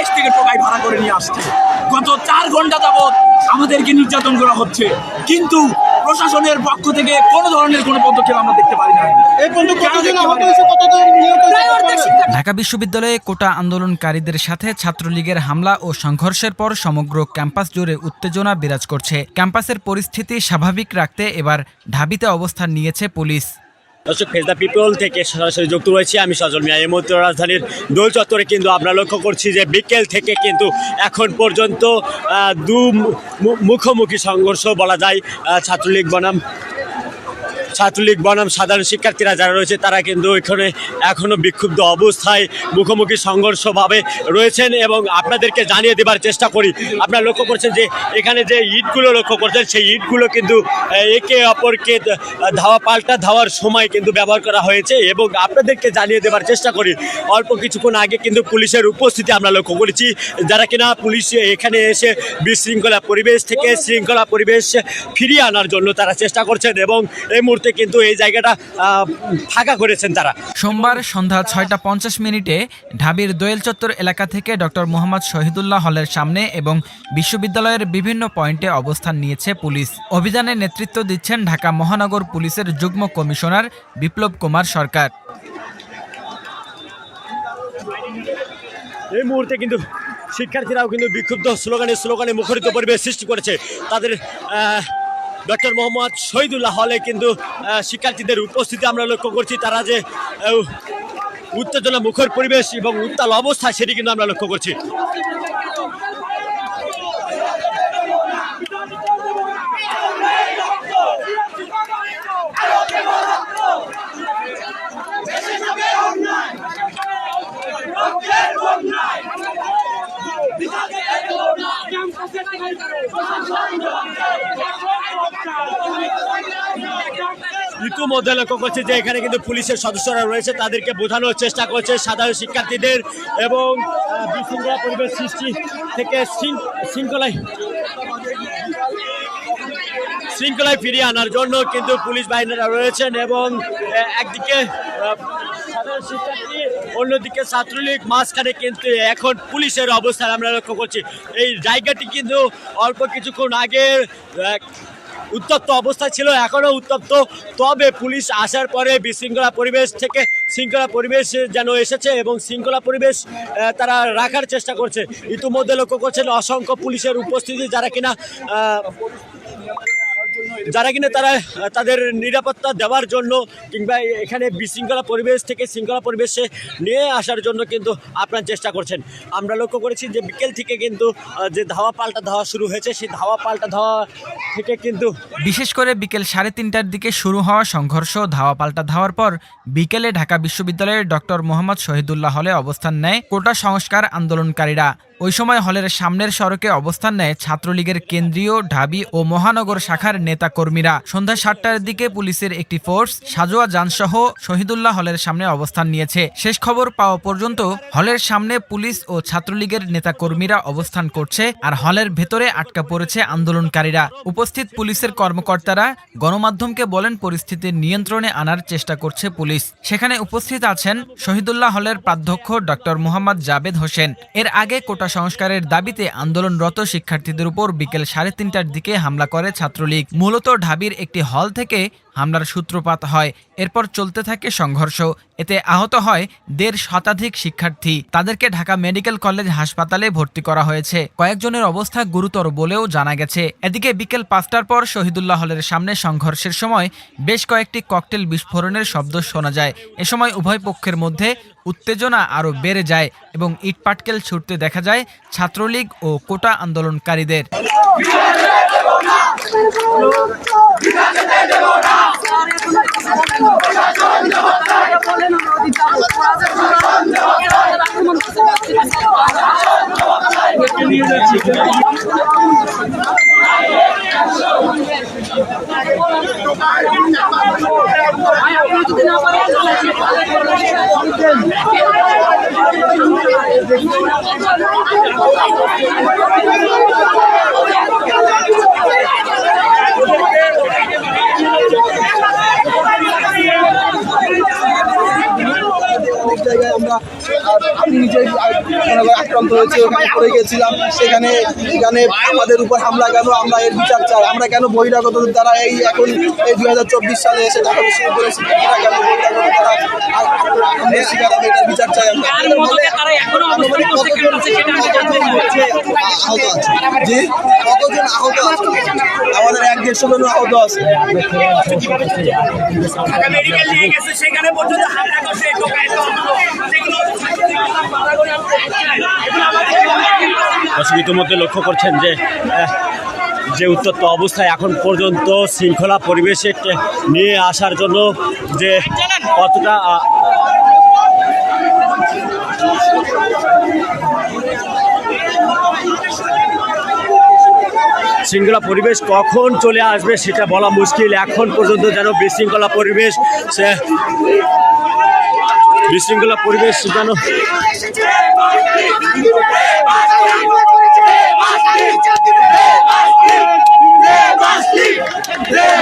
বিদেশ থেকে টোকাই ভাড়া করে নিয়ে আসছে। গত চার ঘণ্টা যাবৎ আমাদেরকে নির্যাতন করা হচ্ছে। কিন্তু প্রশাসনের পক্ষ থেকে কোনো ধরনের কোনো পদক্ষেপ আমরা দেখতে পারি না এই পর্যন্ত ঢাকা বিশ্ববিদ্যালয়ে কোটা আন্দোলনকারীদের সাথে ছাত্রলীগের হামলা ও সংঘর্ষের পর সমগ্র ক্যাম্পাস জুড়ে উত্তেজনা বিরাজ করছে। ক্যাম্পাসের পরিস্থিতি স্বাভাবিক রাখতে এবার ঢাবিতে অবস্থান নিয়েছে পুলিশ। দর্শক ফেস দ্য পিপল থেকে সরাসরি যুক্ত রয়েছি আমি সজল মিয়া। এই মুহূর্তে রাজধানীর দোল চত্বরে কিন্তু আমরা লক্ষ্য করছি যে বিকেল থেকে কিন্তু এখন পর্যন্ত দু মুখোমুখি সংঘর্ষ বলা যায় ছাত্রলীগ বনাম ছাত্রলীগ বনাম সাধারণ শিক্ষার্থীরা যারা রয়েছে, তারা কিন্তু এখানে এখনও বিক্ষুব্ধ অবস্থায় মুখোমুখি সংঘর্ষভাবে রয়েছেন এবং আপনাদেরকে জানিয়ে দেবার চেষ্টা করি। আপনারা লক্ষ্য করছেন যে, এখানে যে ইটগুলো লক্ষ্য করছেন, সেই ইটগুলো কিন্তু একে অপরকে ধাওয়া, পাল্টা ধাওয়ার সময় কিন্তু ব্যবহার করা হয়েছে এবং আপনাদেরকে জানিয়ে দেবার চেষ্টা করি। অল্প কিছুক্ষণ আগে কিন্তু পুলিশের উপস্থিতি আমরা লক্ষ্য করেছি, যারা কিনা পুলিশ এখানে এসে বিশৃঙ্খলা পরিবেশ থেকে শৃঙ্খলা পরিবেশ ফিরিয়ে আনার জন্য তারা চেষ্টা করছেন এবং এই মুহূর্তে কিন্তু এই জায়গাটা ফাঁকা করেছেন তারা। সোমবার সন্ধ্যা ছয়টা পঞ্চাশ মিনিটে ঢাবির দোয়েল চত্বর এলাকা থেকে ডক্টর মোহাম্মদ শহীদুল্লাহ হলের সামনে এবং বিশ্ববিদ্যালয়ের বিভিন্ন পয়েন্টে অবস্থান নিয়েছে পুলিশ। অভিযানে নেতৃত্ব দিচ্ছেন ঢাকা মহানগর পুলিশের যুগ্ম কমিশনার বিপ্লব কুমার সরকার। এই মুহূর্তে কিন্তু শিক্ষার্থীরাও কিন্তু বিক্ষুব্ধ স্লোগানে স্লোগানে মুখরিত পরিবেশ সৃষ্টি করেছে। তাদের ডক্টর মোহাম্মদ শহীদুল্লাহ হলে কিন্তু শিক্ষার্থীদের উপস্থিতি আমরা লক্ষ্য করছি, তারা যে উত্তেজনা মুখর পরিবেশ এবং উত্তাল অবস্থা সেটি কিন্তু আমরা লক্ষ্য করছি। ইতিমধ্যে লক্ষ্য করছে যে এখানে কিন্তু পুলিশের সদস্যরা রয়েছে, তাদেরকে বোঝানোর চেষ্টা করছে সাধারণ শিক্ষার্থীদের এবং বিশৃঙ্খলা পরিবেশ সৃষ্টি থেকে শৃঙ্খলায় শৃঙ্খলায় ফিরিয়ে আনার জন্য কিন্তু পুলিশ বাহিনীরা রয়েছেন এবং একদিকে শিক্ষার্থী, অন্যদিকে ছাত্রলীগ মাঝখানে কিন্তু এখন পুলিশের অবস্থান আমরা লক্ষ্য করছি। এই জায়গাটি কিন্তু অল্প কিছুক্ষণ আগে উত্তপ্ত অবস্থা ছিল এখনও উত্তপ্ত। তবে পুলিশ আসার পরে বিশৃঙ্খলা পরিবেশ থেকে শৃঙ্খলা পরিবেশ যেন এসেছে এবং শৃঙ্খলা পরিবেশ তারা রাখার চেষ্টা করছে। ইতিমধ্যে লক্ষ্য করছেন অসংখ্য পুলিশের উপস্থিতি যারা কিনা যারা কিনা তারা, তাদের নিরাপত্তা দেওয়ার জন্য কিংবা এখানে বিশৃঙ্খলা পরিবেশ থেকে শৃঙ্খলা পরিবেশে নিয়ে আসার জন্য কিন্তু আপনার চেষ্টা করছেন। আমরা লক্ষ্য করেছি যে বিকেল থেকে কিন্তু যে ধাওয়া পাল্টা ধাওয়া শুরু হয়েছে, সেই ধাওয়া পাল্টা ধাওয়া থেকে কিন্তু বিশেষ করে বিকেল সাড়ে তিনটার দিকে শুরু হওয়া সংঘর্ষ, ধাওয়া পাল্টা ধাওয়ার পর বিকেলে ঢাকা বিশ্ববিদ্যালয়ের ডক্টর মোহাম্মদ শহীদুল্লাহ হলে অবস্থান নেয় কোটা সংস্কার আন্দোলনকারীরা। ওই সময় হলের সামনের সড়কে অবস্থান নেয় ছাত্রলীগের কেন্দ্রীয় ঢাবি ও মহানগর শাখার নেতা কর্মীরা। সন্ধ্যা সাতটার দিকে পুলিশের একটি ফোর্স সাজোয়া যানসহ শহীদুল্লাহ হলের সামনে অবস্থান নিয়েছে। শেষ খবর পাওয়া পর্যন্ত হলের সামনে পুলিশ ও ছাত্রলীগের নেতা কর্মীরা অবস্থান করছে আর হলের ভেতরে আটকা পড়েছে আন্দোলনকারীরা। উপস্থিত পুলিশের কর্মকর্তারা গণমাধ্যমকে বলেন, পরিস্থিতি নিয়ন্ত্রণে আনার চেষ্টা করছে পুলিশ। সেখানে উপস্থিত আছেন শহীদুল্লাহ হলের প্রাধ্যক্ষ ডক্টর মোহাম্মদ জাবেদ হোসেন। এর আগে কোটা সংস্কারের দাবিতে আন্দোলনরত শিক্ষার্থীদের উপর বিকেল সাড়ে তিনটার দিকে হামলা করে ছাত্রলীগ। মূলত ঢাবির একটি হল থেকে হামলার সূত্রপাত হয়। এরপর চলতে থাকে সংঘর্ষ। এতে আহত হয় দেড় শতাধিক শিক্ষার্থী। তাদেরকে ঢাকা মেডিকেল কলেজ হাসপাতালে ভর্তি করা হয়েছে। কয়েকজনের অবস্থা গুরুতর বলেও জানা গেছে। এদিকে বিকেল পাঁচটার পর শহীদুল্লাহ হলের সামনে সংঘর্ষের সময় বেশ কয়েকটি ককটেল বিস্ফোরণের শব্দ শোনা যায়। এ সময় উভয় পক্ষের মধ্যে উত্তেজনা আরও বেড়ে যায় এবং ইটপাটকেল ছুটতে দেখা যায় ছাত্রলীগ ও কোটা আন্দোলনকারীদের। জায়গায় আমরা আক্রান্ত হয়েছে ওখানে পড়ে গেছিলাম। সেখানে এখানে আমাদের উপর হামলা কেন? আমরা এর বিচার চাই। আমরা কেন বহিরাগত দ্বারা এই এখন এই দুই হাজার চব্বিশ সালে এসে ঢাকা বিশ্ববিদ্যালয়ের শিক্ষার্থীরা কেন বহিরাগত দ্বারা শিকার হবে? এটার বিচার চাই আহত আছে কতজন আহত আছে? আমাদের এক দেড়শো জন আহত আছে। সেখানে পর্যন্ত হামলা করছে। ইতিমধ্যে লক্ষ্য করছেন যে যে উত্তপ্ত অবস্থায় এখন পর্যন্ত শৃঙ্খলা পরিবেশে নিয়ে আসার জন্য যে কতটা শৃঙ্খলা পরিবেশ কখন চলে আসবে সেটা বলা মুশকিল। এখন পর্যন্ত যেন বিশৃঙ্খলা পরিবেশ, সে বিশৃঙ্খলা পরিবেশ যেন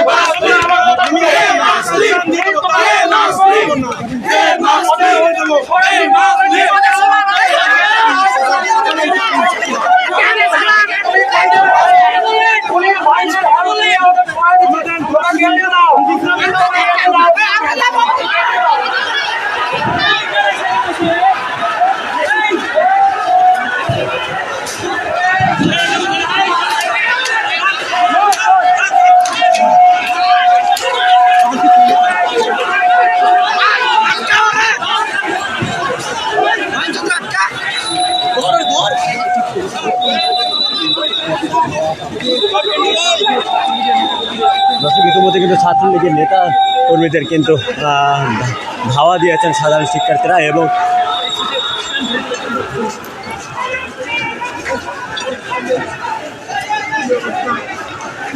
দর্শক কিন্তু ছাত্রলীগের নেতা কর্মীদের কিন্তু ধাওয়া দিয়েছেন সাধারণ শিক্ষার্থীরা এবং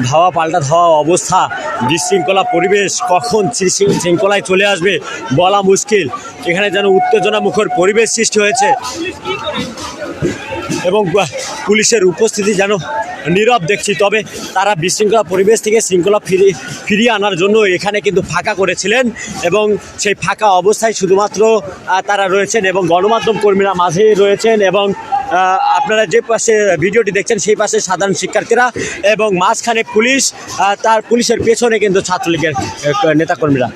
ধাওয়া পাল্টা ধাওয়া অবস্থা, বিশৃঙ্খলা পরিবেশ, কখন শৃঙ্খলায় চলে আসবে বলা মুশকিল। এখানে যেন উত্তেজনা মুখর পরিবেশ সৃষ্টি হয়েছে এবং পুলিশের উপস্থিতি যেন নীরব দেখছি। তবে তারা বিশৃঙ্খলা পরিবেশ থেকে শৃঙ্খলা ফিরে, ফিরিয়ে আনার জন্য এখানে কিন্তু ফাঁকা করেছিলেন এবং সেই ফাঁকা অবস্থায় শুধুমাত্র তারা রয়েছেন এবং গণমাধ্যম কর্মীরা মাঝে রয়েছেন এবং আপনারা যে পাশে ভিডিওটি দেখছেন সেই পাশে সাধারণ শিক্ষার্থীরা এবং মাঝখানে পুলিশ তার পুলিশের পেছনে কিন্তু ছাত্রলীগের নেতাকর্মীরা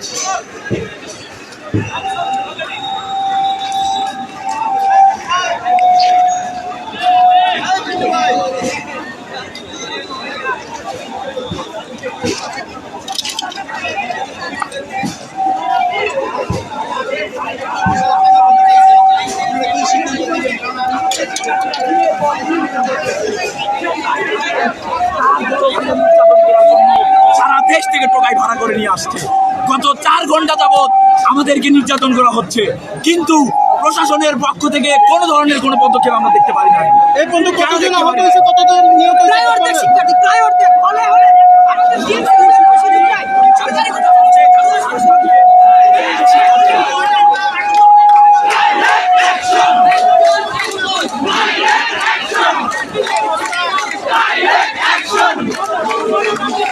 সারা দেশ থেকে টোকাই ভাড়া করে নিয়ে আসছে গত চার ঘণ্টা যাবৎ আমাদেরকে নির্যাতন করা হচ্ছে কিন্তু প্রশাসনের পক্ষ থেকে কোনো ধরনের কোনো পদক্ষেপ আমরা দেখতে পারি না এই পর্যন্ত কেন কতজন আহত? হয়েছে কতজন নিহত হয়েছে প্রায় অর্ধেক হলে হলে Action!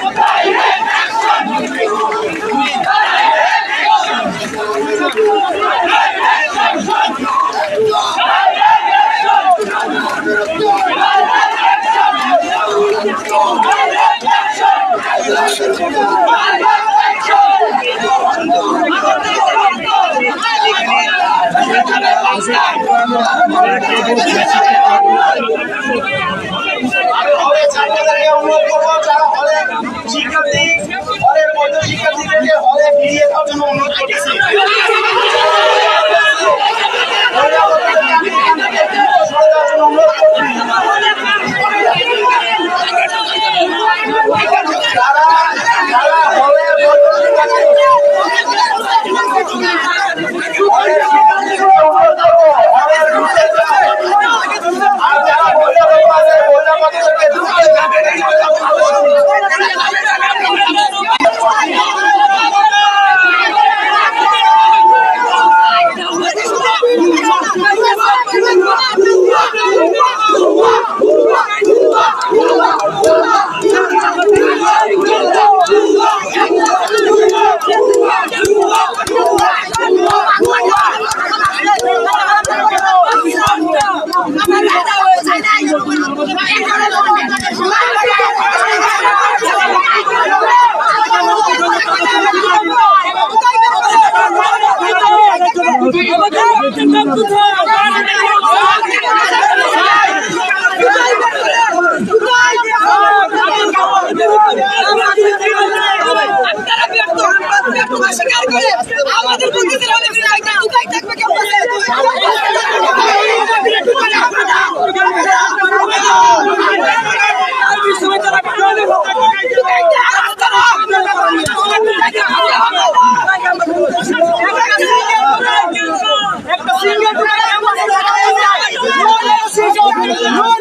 ¡No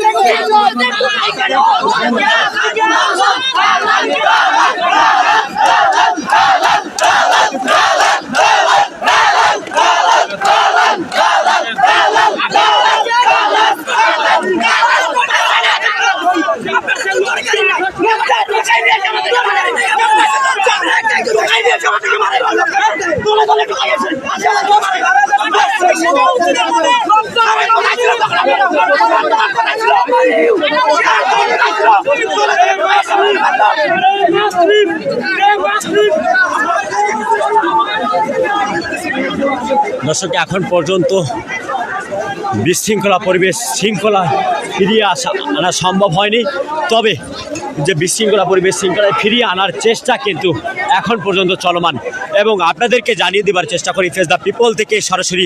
দর্শক, এখন পর্যন্ত বিশৃঙ্খলা পরিবেশ, শৃঙ্খলা ফিরিয়ে আসা, আনা সম্ভব হয়নি। তবে যে বিশৃঙ্খলা পরিবেশ, শৃঙ্খলায় ফিরিয়ে আনার চেষ্টা কিন্তু এখন পর্যন্ত চলমান। এবং আপনাদেরকে জানিয়ে দেবার চেষ্টা করি ফেস দ্য পিপল থেকে সরাসরি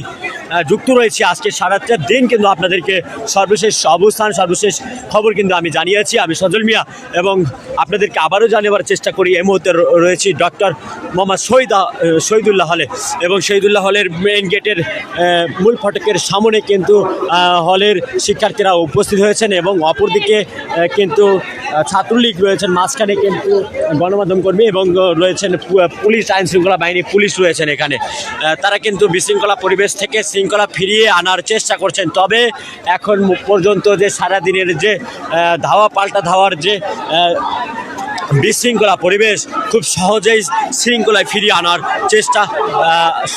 যুক্ত রয়েছি আজকে সারাটা দিন কিন্তু আপনাদেরকে সর্বশেষ অবস্থান, সর্বশেষ খবর কিন্তু আমি জানিয়েছি। আমি সজল মিয়া এবং আপনাদেরকে আবারও জানাবার চেষ্টা করি। এই মুহূর্তে রয়েছি ডক্টর মোহাম্মদ শহীদা শহীদুল্লাহ হলে এবং শহীদুল্লাহ হলের মেইন গেটের মূল ফটকের সামনে কিন্তু হলের শিক্ষার্থীরা উপস্থিত হয়েছেন এবং অপরদিকে কিন্তু ছাত্রলীগ রয়েছেন, মাঝখানে কিন্তু গণমাধ্যম কর্মী এবং রয়েছেন পুলিশ আইন শৃঙ্খলা বাহিনী পুলিশ রয়েছেন এখানে। তারা কিন্তু বিশৃঙ্খলা পরিবেশ থেকে শৃঙ্খলা ফিরিয়ে আনার চেষ্টা করছেন। তবে এখন পর্যন্ত যে সারাদিনের যে ধাওয়া, পাল্টা ধাওয়ার যে বিশৃঙ্খলা পরিবেশ, খুব সহজেই শৃঙ্খলায় ফিরিয়ে আনার চেষ্টা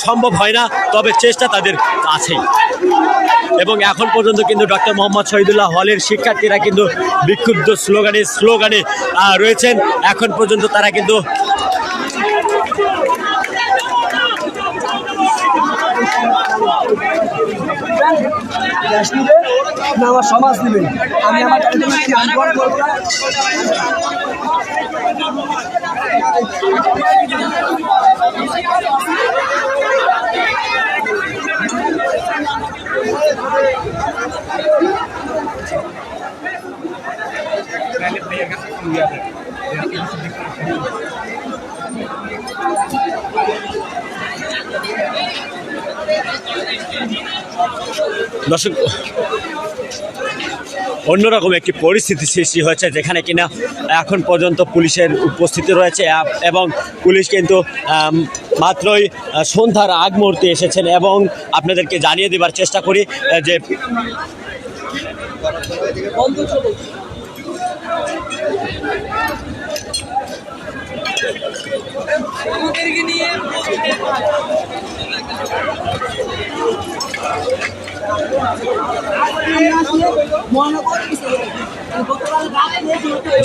সম্ভব হয় না। তবে চেষ্টা তাদের আছেই এবং এখন পর্যন্ত কিন্তু ডক্টর মোহাম্মদ শহীদুল্লাহ হলের শিক্ষার্থীরা কিন্তু বিক্ষুব্ধ স্লোগানে স্লোগানে রয়েছেন। এখন পর্যন্ত তারা কিন্তু আপনি আমার সমাজ দিবেন আমি আমার করব না? দর্শক, অন্যরকম একটি পরিস্থিতি সৃষ্টি হয়েছে যেখানে কিনা এখন পর্যন্ত পুলিশের উপস্থিতি রয়েছে এবং পুলিশ কিন্তু মাত্রই সন্ধ্যার আগ মুহূর্তে এসেছেন এবং আপনাদেরকে জানিয়ে দেবার চেষ্টা করি যে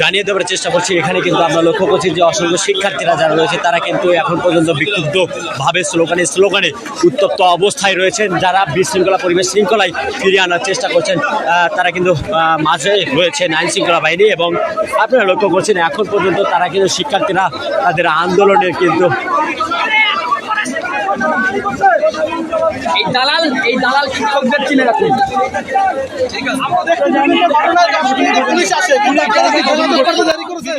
জানিয়ে দেওয়ার চেষ্টা করছি, এখানে কিন্তু আমরা লক্ষ্য করছি যে অসংখ্য শিক্ষার্থীরা যারা রয়েছে, তারা কিন্তু এখন পর্যন্ত বিক্ষুব্ধ ভাবে স্লোগানে স্লোগানে উত্তপ্ত অবস্থায় রয়েছেন। যারা বিশৃঙ্খলা পরিবেশ শৃঙ্খলায় ফিরিয়ে আনার চেষ্টা করছেন তারা কিন্তু মাঝে রয়েছেন আইন শৃঙ্খলা বাহিনী এবং আপনারা লক্ষ্য করছেন, এখন পর্যন্ত তারা কিন্তু শিক্ষার্থীরা তাদের আন্দোলনের কিন্তু এই দালাল এই দালাল শিক্ষকদের চিনে রাখুন। পুলিশ আছে কিন্তু জারি করেছে।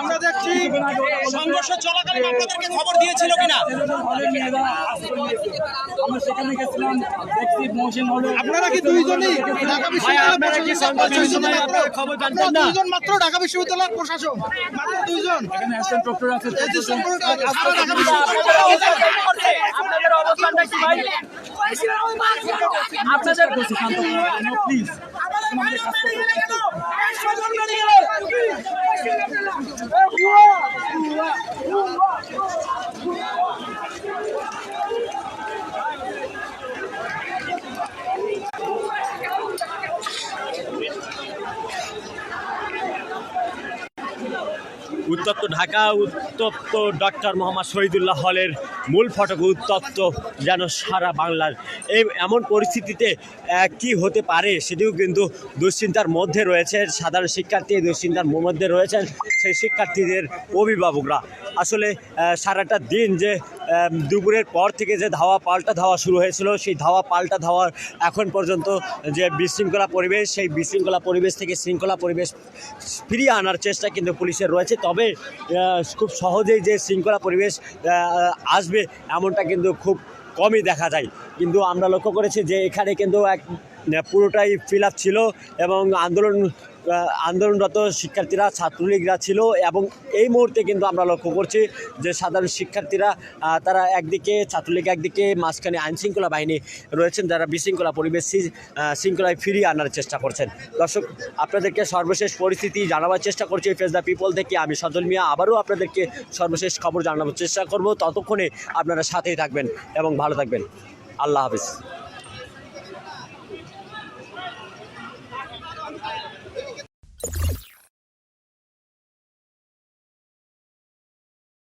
আমরা দেখছি সংঘর্ষ চলাকালীন আপনাদেরকে খবর দিয়েছিল কিনা? আমরা সেখানে গেছিলাম দেখছি মহসিন হলে আপনারা কি দুইজনই ঢাকা বিশ্ববিদ্যালয়ের প্রশাসন খবর আপনারা দুইজন মাত্র ঢাকা বিশ্ববিদ্যালয়ের প্রশাসন মাত্র দুইজন? এখানে অ্যাসিস্ট্যান্ট প্রক্টর আছে assistant professor, আপনারা ঢাকা বিশ্ববিদ্যালয়ের আপনাদের অবস্থানটা কি? ভাই আপনাদের বলছি শান্ত প্লিজ উত্তপ্ত ঢাকা, উত্তপ্ত ডক্টর মোহাম্মদ শহীদুল্লাহ হলের মূল ফটক উত্তপ্ত যেন সারা বাংলার। এই এমন পরিস্থিতিতে কি হতে পারে সেটিও কিন্তু দুশ্চিন্তার মধ্যে রয়েছে সাধারণ শিক্ষার্থী, দুশ্চিন্তার মধ্যে রয়েছেন সেই শিক্ষার্থীদের অভিভাবকরা। আসলে সারাটা দিন যে দুপুরের পর থেকে যে ধাওয়া পাল্টা ধাওয়া শুরু হয়েছিল, সেই ধাওয়া পাল্টা ধাওয়ার এখন পর্যন্ত যে বিশৃঙ্খলা পরিবেশ, সেই বিশৃঙ্খলা পরিবেশ থেকে শৃঙ্খলা পরিবেশ ফিরিয়ে আনার চেষ্টা কিন্তু পুলিশের রয়েছে। তবে খুব সহজেই যে শৃঙ্খলা পরিবেশ আসবে এমনটা কিন্তু খুব কমই দেখা যায়। কিন্তু আমরা লক্ষ্য করেছি যে, এখানে কিন্তু এক পুরোটাই ফিল ছিল এবং আন্দোলন আন্দোলনরত শিক্ষার্থীরা, ছাত্রলীগরা ছিল এবং এই মুহূর্তে কিন্তু আমরা লক্ষ্য করছি যে সাধারণ শিক্ষার্থীরা তারা একদিকে, ছাত্রলীগ একদিকে মাঝখানে আইনশৃঙ্খলা বাহিনী রয়েছেন, যারা বিশৃঙ্খলা পরিবেশ শৃঙ্খলায় ফিরিয়ে আনার চেষ্টা করছেন। দর্শক, আপনাদেরকে সর্বশেষ পরিস্থিতি জানাবার চেষ্টা করছি ফেস দ্য পিপল থেকে। আমি সজল মিয়া, আবারও আপনাদেরকে সর্বশেষ খবর জানানোর চেষ্টা করব। ততক্ষণে আপনারা সাথেই থাকবেন এবং ভালো থাকবেন। আল্লাহ হাফিজ।